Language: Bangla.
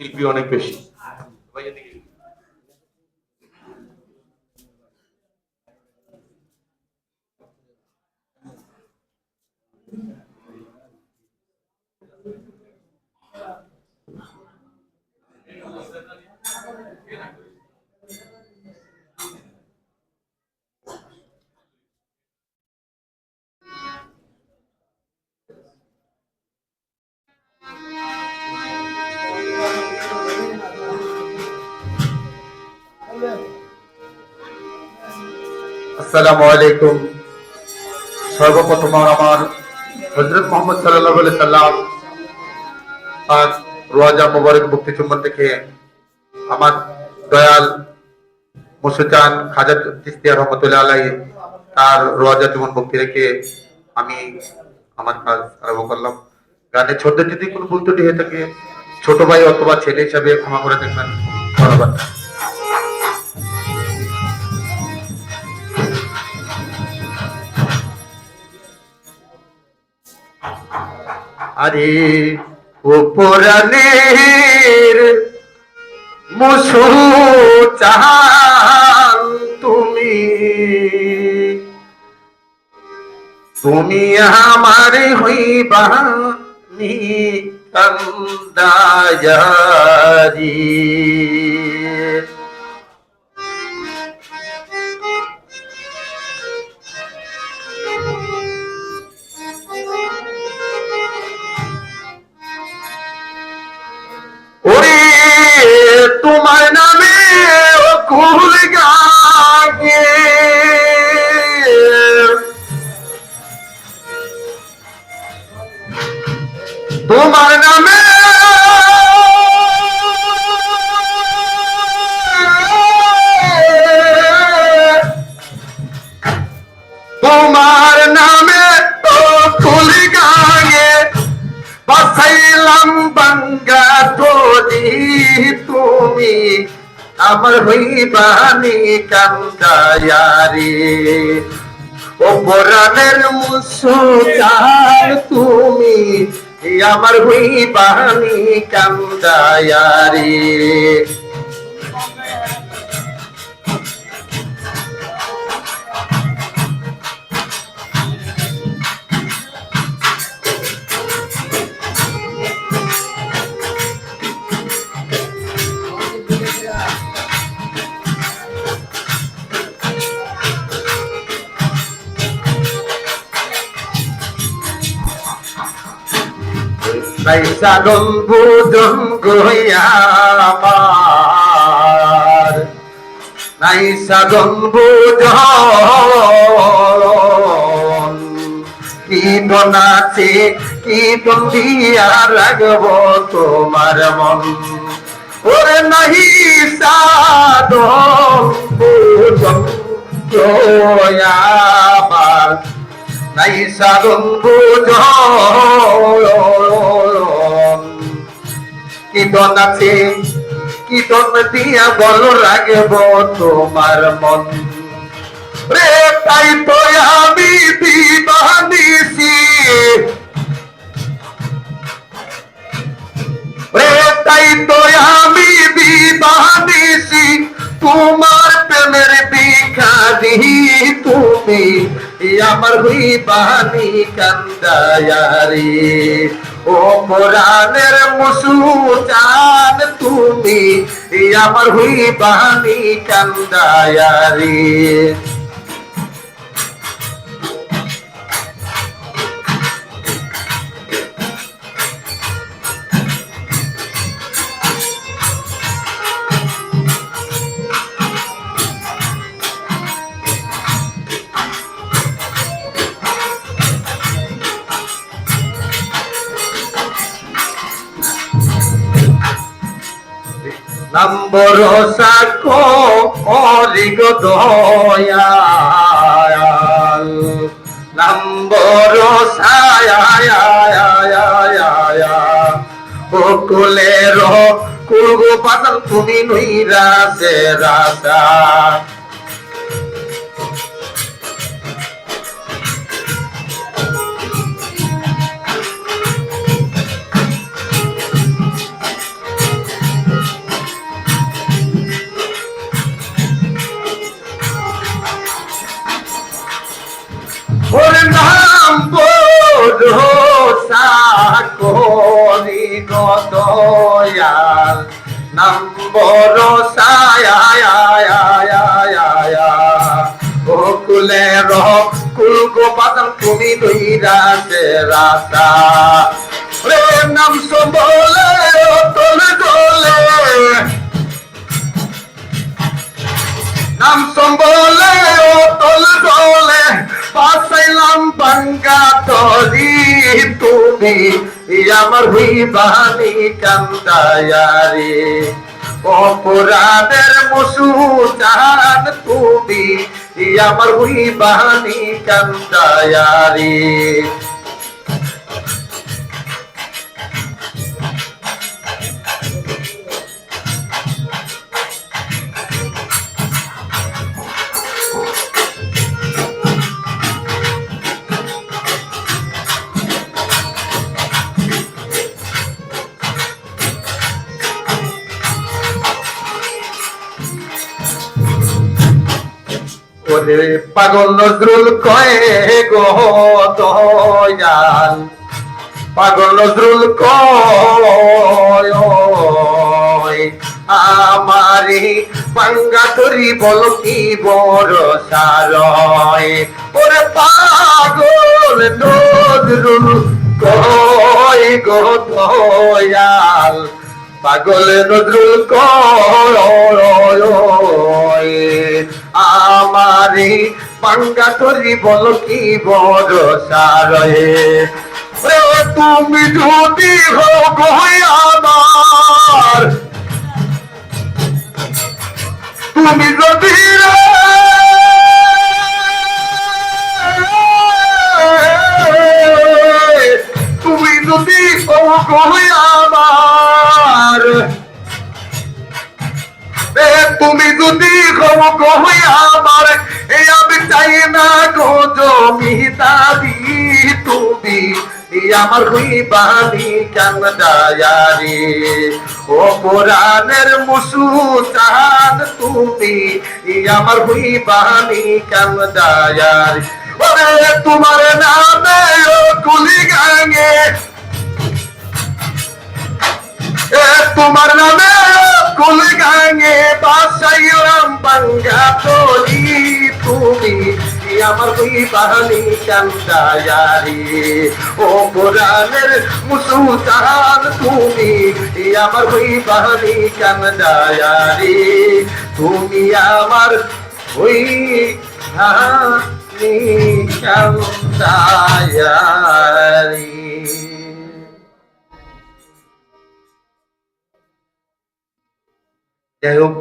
শিল্পী অনেক বেশি সবাই এদিকে। আসসালামু আলাইকুম। সর্বপ্রথম আমার হজরত মোহাম্মদ সাল্লাহ সাল্লাম আর রোয়াজা মোবারক মুক্তি চুম্বন থেকে আমার দয়াল মুসুচান খাজা তিস্তিয়া রহমতুল্লাহ আলাই তার রোয়াজা চুম্বন মুক্তি রেখে আমি আমার কাজ আরম্ভ করলাম। গানের ছোট যদি কোনো ভুল ত্রুটি হয়ে থাকে, ছোট ভাই অথবা ছেলে হিসাবে ক্ষমা করে দেখবেন। ধন্যবাদ। আরে উপরানের মুসু চাহান তুমি। তুমি আমার হইবা নি কুল গাগে আমার হইবানি কান্দায়ারি। ও বরানের মুসুকার তুমি আমার হইবানি কান্দায়ারি। বুজন গইয়া আমার। সাগল বুজন কীর্তন আছে, কীর্তন দিয়া রাখব তোমার মন। ওরে নাহি সাধন নাই সাধন বুঝন কীর্তন আছে? কীর্তন দিয়া বল রাখব তোমার মন? রে তাই তো আমি দিবানিসি রে তাই তো আমি দিবানিসি তোমার প্রেমের ভিখারি তুমি। আমার হইবানি কান্দায়ারি। ও কোরআনের মুসুচান তুমি আমার হইবানি কান্দায়ারি। নম্বর সাকো অলিগ দয়াল। নম্বর বকুলের কুলগো পাতাল তুমি নইরা সে দয়াল নাম বড় সায়া ও কুলে রহ কুল গোপাতন তুমি দইরাছে রাসা রে নাম সম্বলে তোলে নাম সম্বলে তোল দোলে পাসাইলাম বাঙ্গা তরি। তুমি আমার বাহানি কান্দায়ারে। অপরাধের মসু চান তুমি আমার হুই কান্দায়ারে। ওরে পাগল নজরুল কয়ে গো দয়াল? পাগল নজরুল কয় আমারি পাঙ্গা তরি বল কি বড় সারয় ওরে পাগল নজরুল কয় গো পাগল নজরুল কয় আমারি পাঙ্গা তরি বল কি বড় সারয়ে ও তুমি যদি হোক আমার তুমি যদি গো গো আমার, এ আমি চাই না গো জমিদারি তুমি। আমার হই বাণী কেন দায়ারি ও পুরাণের মুসু চান তুমি আমার হই বাণী কেন দায়ারি ওরে তোমার নামে ও কুলি গাঙ্গে তোমার নামে কুল গাঙে। বাসাইলাম বাঙ্গা তলি তুমি আমার বই বাহানি কান্দায়ারি ও পুরাণের মুসুতান তুমি আমার বই বাহানি কান্দায়ারি তুমি আমার বই বাহানি কান্দায়ারি যাই হোক